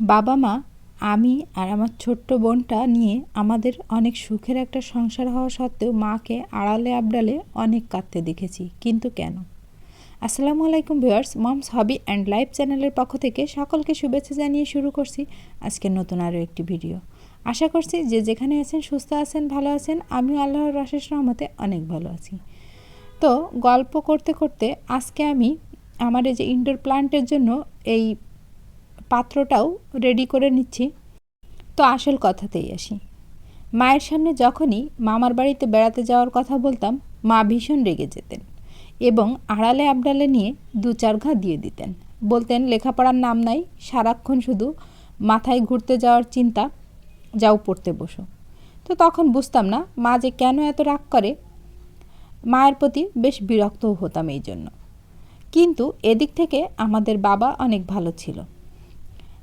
বাবা মা, আমি আর আমার ছোট্ট বোনটা নিয়ে আমাদের অনেক সুখের একটা সংসার হওয়া সত্ত্বেও মাকে আড়ালে আবডালে অনেক কাঁদতে দেখেছি। কিন্তু কেন? আসসালামু আলাইকুম viewers, mom's hobby and life চ্যানেলের পক্ষ থেকে সকলকে শুভেচ্ছা জানিয়ে শুরু করছি আজকে নতুন আরও একটি ভিডিও। আশা করছি যে যেখানে আছেন সুস্থ আছেন, ভালো আছেন, আমিও আল্লাহর রশেষ রহমতে অনেক ভালো আছি। তো গল্প করতে করতে আজকে আমি আমার এই যে ইনডোর প্লান্টের জন্য এই পাত্রটাও রেডি করে নিচ্ছি। তো আসল কথাতেই আসি। মায়ের সামনে যখনই মামার বাড়িতে বেড়াতে যাওয়ার কথা বলতাম, মা ভীষণ রেগে যেতেন এবং আড়ালে আবডালে নিয়ে দু চার ঘা দিয়ে দিতেন। বলতেন, লেখাপড়ার নাম নাই, সারাক্ষণ শুধু মাথায় ঘুরতে যাওয়ার চিন্তা, যাও পড়তে বসো। তো তখন বুঝতাম না, মা যে কেন এত রাগ করে। মায়ের প্রতি বেশ বিরক্তও হতাম এই জন্য। কিন্তু এদিক থেকে আমাদের বাবা অনেক ভালো ছিল।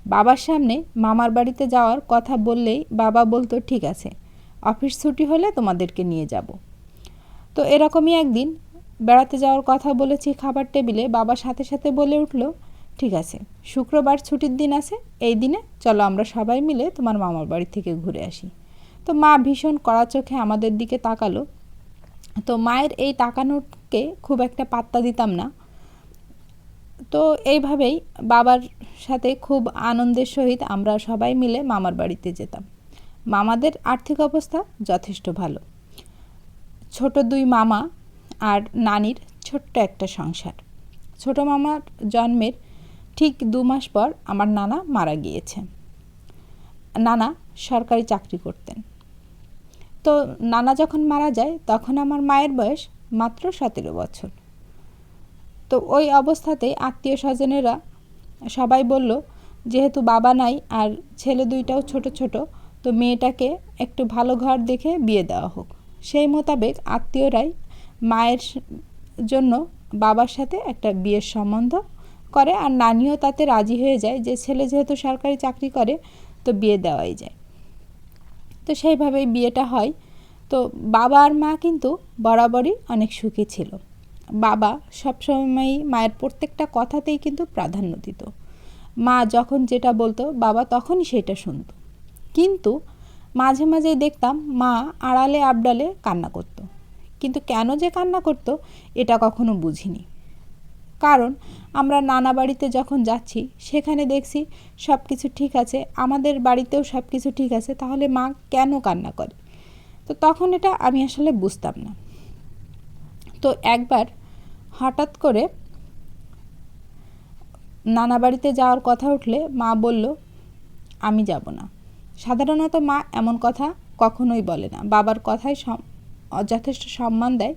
বাবার সামনে মামার বাড়িতে যাওয়ার কথা বললেই বাবা বলতো, ঠিক আছে, অফিস ছুটি হলে তোমাদেরকে নিয়ে যাব। তো এরকমই একদিন বেড়াতে যাওয়ার কথা বলেছি খাবার টেবিলে বাবার সাথে সাথে বলে উঠল, ঠিক আছে, শুক্রবার ছুটির দিন আছে, এই দিনে চলো আমরা সবাই মিলে তোমার মামার বাড়ি থেকে ঘুরে আসি। তো মা ভীষণ কড়া চোখে আমাদের দিকে তাকালো। তো মায়ের এই তাকানোকে খুব একটা পাত্তা দিতাম না। তো এইভাবেই বাবার সাথে খুব আনন্দের সহিত আমরা সবাই মিলে মামার বাড়িতে যেতাম। মামাদের আর্থিক অবস্থা যথেষ্ট ভালো। ছোট দুই মামা আর নানির ছোট্ট একটা সংসার। ছোট মামার জন্মের ঠিক দু মাস পর আমার নানা মারা গিয়েছে। নানা সরকারি চাকরি করতেন। তো নানা যখন মারা যায়, তখন আমার মায়ের বয়স মাত্র সতেরো বছর। তো ওই অবস্থাতেই আত্মীয় স্বজনেরা সবাই বলল, যেহেতু বাবা নাই আর ছেলে দুইটাও ছোট ছোট, তো মেয়েটাকে একটু ভালো ঘর দেখে বিয়ে দেওয়া হোক। সেই মোতাবেক আত্মীয়রাই মায়ের জন্য বাবার সাথে একটা বিয়ের সম্বন্ধ করে আর নানিও তাতে রাজি হয়ে যায় যে ছেলে যেহেতু সরকারি চাকরি করে, তো বিয়ে দেওয়াই যায়। তো সেইভাবেই বিয়েটা হয়। তো বাবা আর মা কিন্তু বরাবরই অনেক সুখী ছিল। বাবা সবসময়ই মায়ের প্রত্যেকটা কথাতেই কিন্তু প্রাধান্য দিত মা যখন যেটা বলতো, বাবা তখনই সেটা শুনত। কিন্তু মাঝে মাঝেই দেখতাম মা আড়ালে আবডালে কান্না করত। কিন্তু কেন যে কান্না করত, এটা কখনো বুঝিনি। কারণ আমরা নানা বাড়িতে যখন যাচ্ছি, সেখানে দেখছি সব কিছু ঠিক আছে, আমাদের বাড়িতেও সব কিছু ঠিক আছে, তাহলে মা কেন কান্না করে? তো তখন এটা আমি আসলে বুঝতাম না। তো একবার হঠাৎ করে নানা বাড়িতে যাওয়ার কথা উঠলে মা বলল, আমি যাব না। সাধারণত মা এমন কথা কখনোই বলে না। বাবার কথায় যথেষ্ট সম্মান দেয়,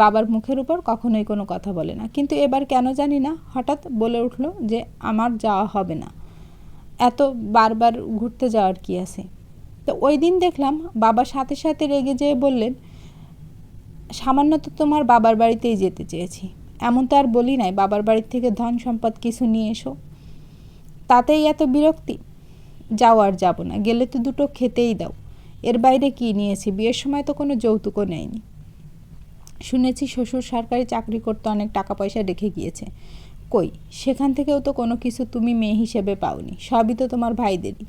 বাবার মুখের উপর কখনোই কোনো কথা বলে না। কিন্তু এবার কেন জানি না, হঠাৎ বলে উঠল যে আমার যাওয়া হবে না। এত বারবার ঘুরতে যাওয়ার কি আছে? তো ওই দিন দেখলাম বাবার সাথে সাথে রেগে যেয়ে বললেন সামান্য তো তোমার বাবার বাড়িতেই যেতে চেয়েছি। এমন তো আর বলি নাই, বাবার বাড়ির থেকে ধন সম্পদ কিছু নিয়ে এসো। তাতেই এত বিরক্তি? যাও আর যাব না, গেলে তো দুটো খেতেই দাও। এর বাইরে কি নিয়েছি? বিয়ের সময় তো কোনো যৌতুকও নেয়নি। শুনেছি শ্বশুর সরকারি চাকরি করতে অনেক টাকা পয়সা রেখে গিয়েছে। কই, সেখান থেকেও তো কোনো কিছু তুমি মেয়ে হিসেবে পাওনি, সবই তো তোমার ভাইদেরই।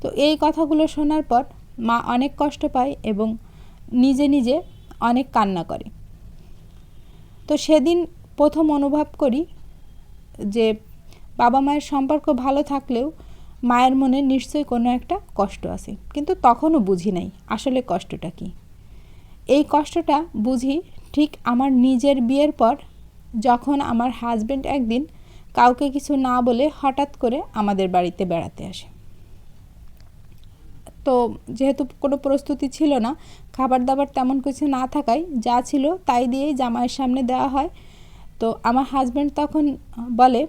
তো এই কথাগুলো শোনার পর মা অনেক কষ্ট পায় এবং নিজে নিজে অনেক কান্না করে। তো সেদিন প্রথম অনুভব করি যে বাবা মায়ের সম্পর্ক ভালো থাকলেও মায়ের মনে নিশ্চয়ই কোনো একটা কষ্ট আছে। কিন্তু তখনও বুঝি নাই আসলে কষ্টটা কি। এই কষ্টটা বুঝি ঠিক আমার নিজের বিয়ের পর যখন আমার হাজব্যান্ড একদিন কাউকে কিছু না বলে হঠাৎ করে আমাদের বাড়িতে বেড়াতে আসে। তো যেহেতু কোনো প্রস্তুতি ছিল না খাবার দাবার তেমন কিছু না থাকায় যা ছিল তাই দিয়েই জামাইয়ের সামনে দেওয়া হয়। তো আমার হাজব্যান্ড তখন বলে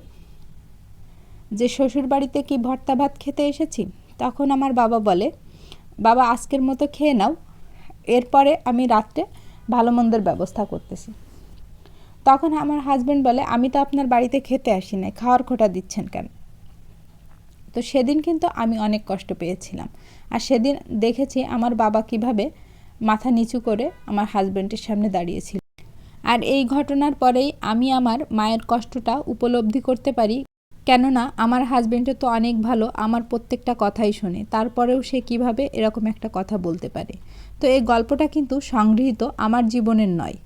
যে, শ্বশুর বাড়িতে কি ভর্তা ভাত খেতে এসেছি? তখন আমার বাবা বলে, বাবা, আজকের মতো খেয়ে নাও। এরপরে আমি রাত্রে ভালো মন্দের ব্যবস্থা করতেছি। তখন আমার হাজব্যান্ড বলে, আমি তো আপনার বাড়িতে খেতে আসি নাই, খাওয়ার খোটা দিচ্ছেন কেন? তো সেদিন কিন্তু আমি অনেক কষ্ট পেয়েছিলাম। আর সেদিন দেখেছি আমার বাবা কীভাবে মাথা নিচু করে আমার হাজব্যান্ডের সামনে দাঁড়িয়েছিল। আর এই ঘটনার পরেই আমি আমার মায়ের কষ্টটা উপলব্ধি করতে পারি। কেননা আমার হাজবেন্ডও তো অনেক ভালো, আমার প্রত্যেকটা কথাই শোনে। তারপরেও সে কীভাবে এরকম একটা কথা বলতে পারে। তো এই গল্পটা কিন্তু সংগৃহীত আমার জীবনের নয়।